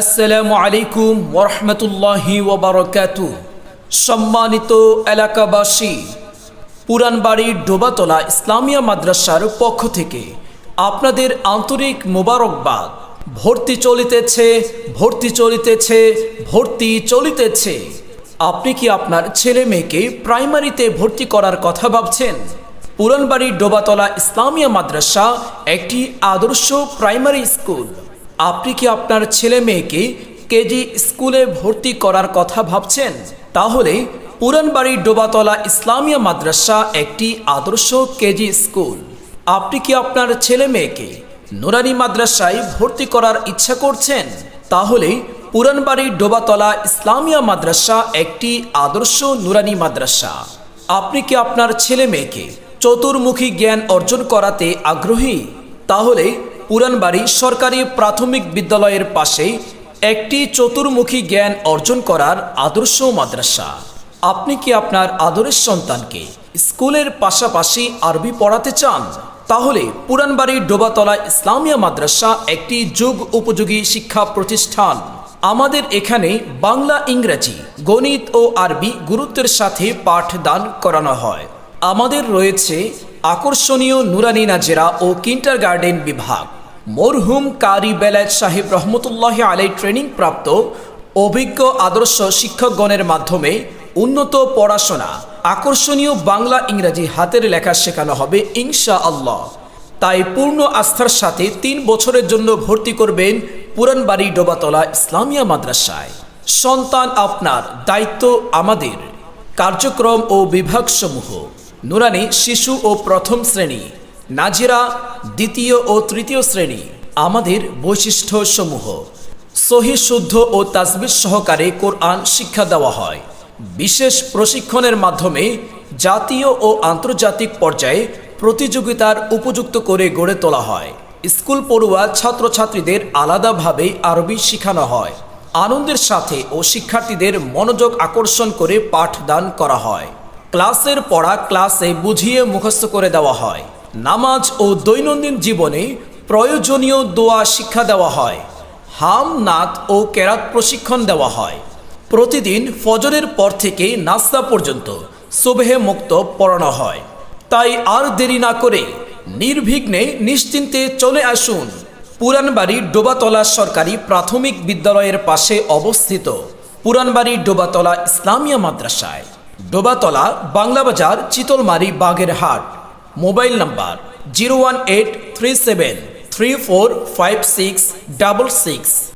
আসসালামু আলাইকুম ওরহমতুল্লাহি ওবরকাতু সম্মানিত এলাকাবাসী পুরানবাড়ির ডোবাতলা ইসলামিয়া মাদ্রাসার পক্ষ থেকে আপনাদের আন্তরিক মোবারকবাদ। ভর্তি চলিতেছে ভর্তি চলিতেছে ভর্তি চলিতেছে। আপনি কি আপনার ছেলে মেয়েকে প্রাইমারিতে ভর্তি করার কথা ভাবছেন? পুরানবাড়ির ডোবাতলা ইসলামিয়া মাদ্রাসা একটি আদর্শ প্রাইমারি স্কুল। আপনি কি আপনার ছেলে মেয়েকে কেজি স্কুলে ভর্তি করার কথা ভাবছেন? তাহলে পুরানবাড়ির ডোবাতলা ইসলামিয়া মাদ্রাসা একটি আদর্শ কেজি স্কুল। আপনি কি আপনার ছেলে মেয়েকে নুরানি মাদ্রাসায় ভর্তি করার ইচ্ছা করছেন? তাহলে পুরানবাড়ির ডোবাতলা ইসলামিয়া মাদ্রাসা একটি আদর্শ নুরানি মাদ্রাসা। আপনি কি আপনার ছেলে মেয়েকে চতুর্মুখী জ্ঞান অর্জন করাতে আগ্রহী? তাহলে পুরানবাড়ি সরকারি প্রাথমিক বিদ্যালয়ের পাশে একটি চতুর্মুখী জ্ঞান অর্জন করার আদর্শ মাদ্রাসা। আপনি কি আপনার আদরের সন্তানকে স্কুলের পাশাপাশি আরবি পড়াতে চান? তাহলে পুরানবাড়ির ডোবাতলা ইসলামিয়া মাদ্রাসা একটি যুগ উপযোগী শিক্ষা প্রতিষ্ঠান। আমাদের এখানে বাংলা, ইংরেজি, গণিত ও আরবি গুরুত্বের সাথে পাঠদান করানো হয়। আমাদের রয়েছে আকর্ষণীয় নুরানি নাজেরা ও কিন্টার গার্ডেন বিভাগ। মরহুম কারি বেলায়েত সাহেব রহমতুল্লাহ আলাই ট্রেনিং প্রাপ্ত অভিজ্ঞ আদর্শ শিক্ষকগণের মাধ্যমে উন্নত পড়াশোনা, আকর্ষণীয় বাংলা ইংরাজি হাতের লেখা শেখানো হবে ইনশা আল্লাহ তাই পূর্ণ আস্থার সাথে তিন বছরের জন্য ভর্তি করবেন পুরানবাড়ি ডোবাতলা ইসলামিয়া মাদ্রাসায়। সন্তান আপনার, দায়িত্ব আমাদের। কার্যক্রম ও বিভাগসমূহ। নুরানি শিশু ও প্রথম শ্রেণি। নাজিরা দ্বিতীয় ও তৃতীয় শ্রেণি, আমাদের বৈশিষ্ট্যসমূহ। সহি, শুদ্ধ ও তাজবির সহকারে কোরআন শিক্ষা দেওয়া হয়। বিশেষ প্রশিক্ষণের মাধ্যমে জাতীয় ও আন্তর্জাতিক পর্যায়ে প্রতিযোগিতার উপযুক্ত করে গড়ে তোলা হয়। স্কুল পড়ুয়া ছাত্রছাত্রীদের আলাদাভাবে আরবি শেখানো হয়। আনন্দের সাথে ও শিক্ষার্থীদের মনোযোগ আকর্ষণ করে পাঠদান করা হয়। ক্লাসের পড়া ক্লাসে বুঝিয়ে মুখস্থ করে দেওয়া হয়। নামাজ ও দৈনন্দিন জীবনে প্রয়োজনীয় দোয়া শিক্ষা দেওয়া হয়, হাম, নাত ও কেরাত প্রশিক্ষণ দেওয়া হয়। প্রতিদিন ফজরের পর থেকে নাস্তা পর্যন্ত সুবেহে মুক্ত পড়ানো হয়। তাই আর দেরি না করে নির্বিঘ্নে নিশ্চিন্তে চলে আসুন পুরানবাড়ি ডোবাতলা সরকারি প্রাথমিক বিদ্যালয়ের পাশে অবস্থিত পুরানবাড়ি ডোবাতলা ইসলামিয়া মাদ্রাসায়। Dobatola, Banglabazar, Chitalmari, Bagerhat. Mobile number zero one eight three seven three four five six double six.